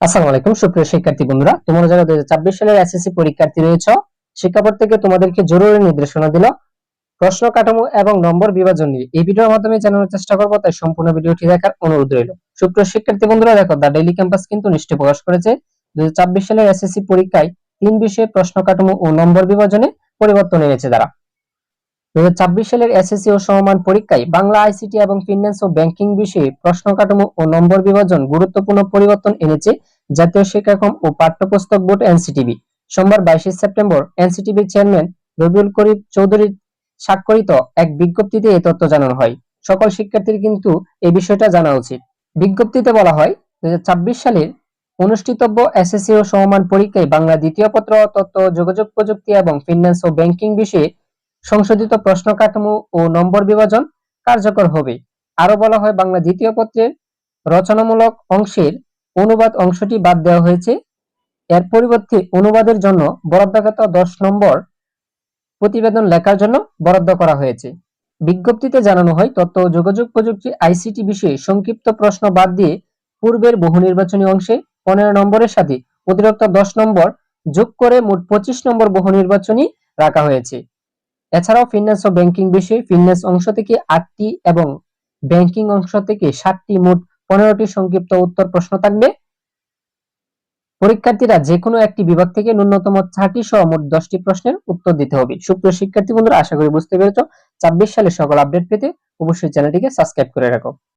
আসসালামু আলাইকুম, সুপ্রিয় শিক্ষার্থী বন্ধুরা। তোমরা যারা দুই সালের এসএসসি পরীক্ষার্থী রয়েছে শিক্ষা বোর্ড থেকে তোমাদেরকে জরুরি নির্দেশনা দিল। প্রশ্ন কাঠামো এবং নম্বর বিভাজন নিয়ে এই ভিডিওর মাধ্যমে জানানোর চেষ্টা করব, তাই সম্পূর্ণ ভিডিওটি দেখার অনুরোধ রইল। সুপ্রিয় শিক্ষার্থী বন্ধুরা, দেখো দা ডেইলি ক্যাম্পাস কিন্তু নিশ্চয় প্রকাশ করেছে। দুই সালের এস এসএসসি পরীক্ষায় তিন বিষয়ে প্রশ্ন কাঠামো ও নম্বর বিভাজনে পরিবর্তন এনেছে তারা। দুই সালের এসএসসি ও সমমান পরীক্ষায় বাংলা আইসিটি এবং ফিন্যান্স ও ব্যাংকিং বিষয়ে প্রশ্ন কাঠামো ও নম্বর বিভাজন গুরুত্বপূর্ণ পরিবর্তন এনেছে জাতীয় শিক্ষাক্রম ও পাঠ্যপুস্তক বোর্ড এনসিটিবি সোমবার বাইশে September NCTB chairman Rabiul Karim Chowdhury স্বাক্ষরিত এক বিজ্ঞপ্তিতে এই তথ্য জানানো হয়। সকল শিক্ষার্থীর কিন্তু এই বিষয়টা জানা উচিত। বিজ্ঞপ্তিতে বলা হয় দুই সালের অনুষ্ঠিতব্য এসএসসি ও সমমান পরীক্ষায় বাংলা দ্বিতীয় পত্র, তথ্য, যোগাযোগ প্রযুক্তি এবং ফিন্যান্স ও ব্যাংকিং বিষয়ে সংশোধিত প্রশ্ন কাঠামো ও নম্বর বিভাজন কার্যকর হবে। আরও বলা হয়, বাংলা দ্বিতীয় পত্রের রচনামূলক অংশের অনুবাদ অংশটি বাদ দেওয়া হয়েছে। এর পরিবর্তে অনুবাদের জন্য বরাদ্দকৃত দশ নম্বর প্রতিবেদন লেখার জন্য বরাদ্দ করা হয়েছে। বিজ্ঞপ্তিতে জানানো হয়, তথ্য যোগাযোগ প্রযুক্তি আইসিটি বিষয়ে সংক্ষিপ্ত প্রশ্ন বাদ দিয়ে পূর্বের বহু নির্বাচনী অংশে পনেরো নম্বরের সাথে অতিরিক্ত দশ নম্বর যোগ করে মোট পঁচিশ নম্বর বহু নির্বাচনী রাখা হয়েছে। এছাড়াও ফিন্যান্স ও ব্যাংকিং বিষয়ে ফিন্যান্স অংশ থেকে আটটি এবং ব্যাংকিং অংশ থেকে সাতটি মোট পনেরোটি সংক্ষিপ্ত উত্তর প্রশ্ন থাকবে। পরীক্ষার্থীরা যে কোনো একটি বিভাগ থেকে ন্যূনতম চারটি সহ মোট দশটি প্রশ্নের উত্তর দিতে হবে। সুপ্রিয় শিক্ষার্থী বন্ধুরা, আশা করি বুঝতে পেরেছ। ছাব্বিশ সালে সকল আপডেট পেতে অবশ্যই চ্যানেলটিকে সাবস্ক্রাইব করে রাখো।